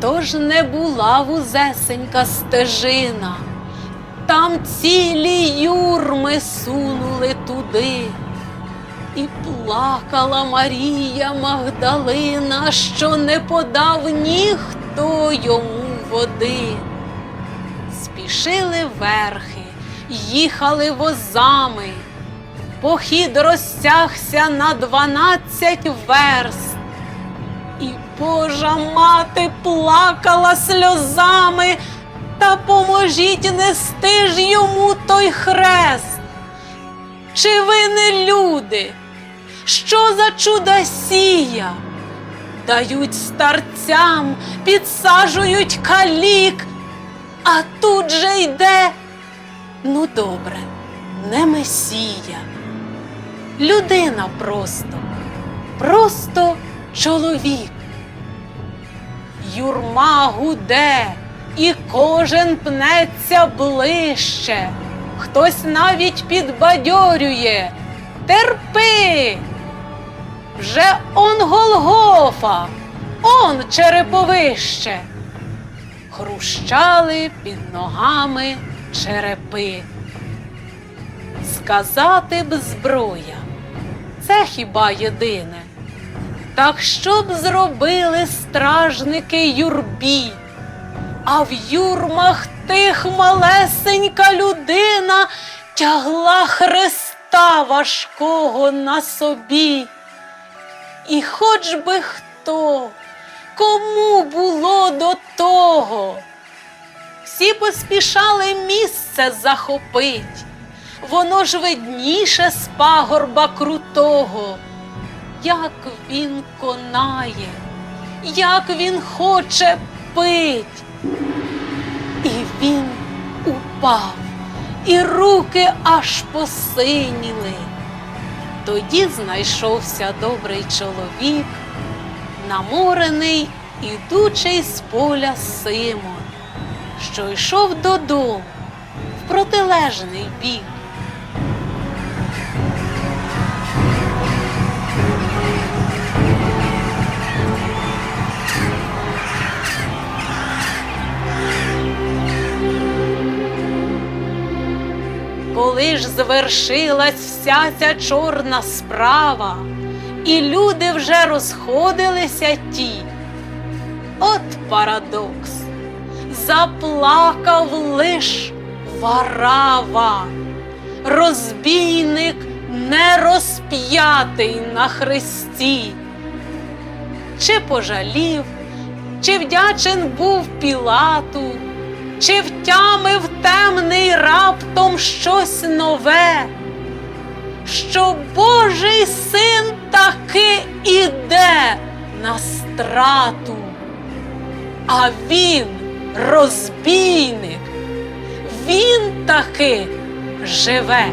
То ж не була вузесенька стежина, там цілі юрми сунули туди. І плакала Марія Магдалина, що не подав ніхто йому води. Спішили верхи, їхали возами. Похід розтягся на дванадцять верст. І Божа мати плакала сльозами, та поможіть нести ж йому той хрест. Чи ви не люди? Що за чудосія? Дають старцям, підсаджують калік, а тут же йде. Ну, добре, не месія. Людина просто, просто чоловік. Юрма гуде, і кожен пнеться ближче. Хтось навіть підбадьорює. Терпи. Вже он Голгофа, он череповище. Хрущали під ногами черепи. Сказати б зброя, це хіба єдине. Так що б зробили стражники юрбі? А в юрмах тих малесенька людина тягла хреста важкого на собі. І хоч би хто, кому було до того, всі поспішали місце захопить, воно ж видніше з пагорба крутого, як він конає, як він хоче пить. І він упав, і руки аж посиніли. Тоді знайшовся добрий чоловік, наморений, ідучий з поля Симон, що йшов додому в протилежний бік. Коли ж звершилась вся ця чорна справа, і люди вже розходилися ті. От парадокс, заплакав лиш варава, розбійник не розп'ятий на хресті. Чи пожалів, чи вдячен був Пілату, чи втямив щось нове, що Божий син таки іде на страту, а він розбійник, він таки живе.